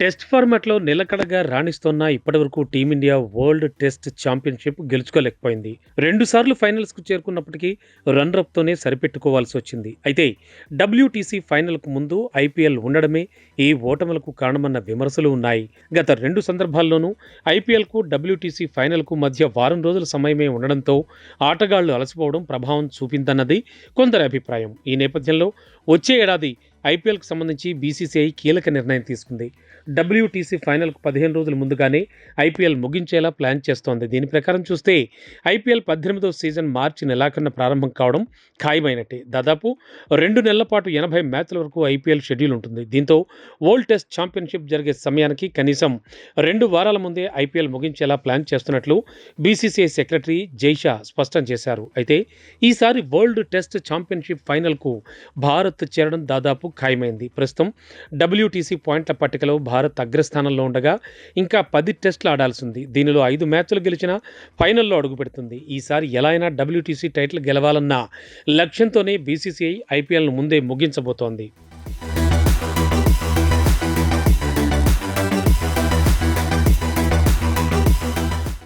Test ఫార్మాట్లో నిలకడగా రాణిస్తున్న ఇప్పటివరకు team India world test championship గెలుచుకోలేకపోయింది. రెండుసార్లు ఫైనల్స్కు చేరుకున్నప్పటికీ రన్రప్తోనే సరిపెట్టుకోవాల్సి వచ్చింది. అయితే డబ్ల్యూటీసీ ఫైనల్కు ముందు ఐపీఎల్ ఉండడమే ఈ ఓటములకు కారణమన్న విమర్శలు ఉన్నాయి. గత రెండు సందర్భాల్లోనూ ఐపీఎల్కు డబ్ల్యూటీసీ ఫైనల్కు మధ్య వారం రోజుల సమయమే ఉండడంతో ఆటగాళ్ళు అలసిపోవడం ప్రభావం చూపిందన్నది కొందరి అభిప్రాయం. ఈ నేపథ్యంలో వచ్చే ఏడాది ఐపీఎల్కు సంబంధించి బీసీసీఐ కీలక నిర్ణయం తీసుకుంది. డబ్ల్యూటీసీ ఫైనల్కు పదిహేను రోజుల ముందుగానే ఐపీఎల్ ముగించేలా ప్లాన్ చేస్తోంది. దీని ప్రకారం చూస్తే ఐపీఎల్ పద్దెనిమిదవ సీజన్ మార్చి నెలాఖరున ప్రారంభం కావడం ఖాయమైనట్టే. దాదాపు రెండు నెలల పాటు ఎనభై మ్యాచ్ల వరకు ఐపీఎల్ షెడ్యూల్ ఉంటుంది. దీంతో వరల్డ్ టెస్ట్ ఛాంపియన్షిప్ జరిగే సమయానికి కనీసం రెండు వారాల ముందే ఐపీఎల్ ముగించేలా ప్లాన్ చేస్తున్నట్లు బీసీసీఐ సెక్రటరీ జైషా స్పష్టం చేశారు. అయితే ఈసారి వరల్డ్ టెస్ట్ ఛాంపియన్షిప్ ఫైనల్కు భారత్ చేరడం దాదాపు ఖాయమైంది. ప్రస్తుతం డబ్ల్యూటీసీ పాయింట్ల పట్టికలో భారత్ అగ్రస్థానంలో ఉండగా ఇంకా పది టెస్టులు ఆడాల్సింది. దీనిలో ఐదు మ్యాచ్లు గెలిచిన ఫైనల్లో అడుగుపెడుతుంది. ఈసారి ఎలా అయినా డబ్ల్యూటీసీ టైటిల్ గెలవాలన్న లక్ష్యంతోనే బీసీసీఐ ఐపీఎల్ను ముందే ముగించబోతోంది.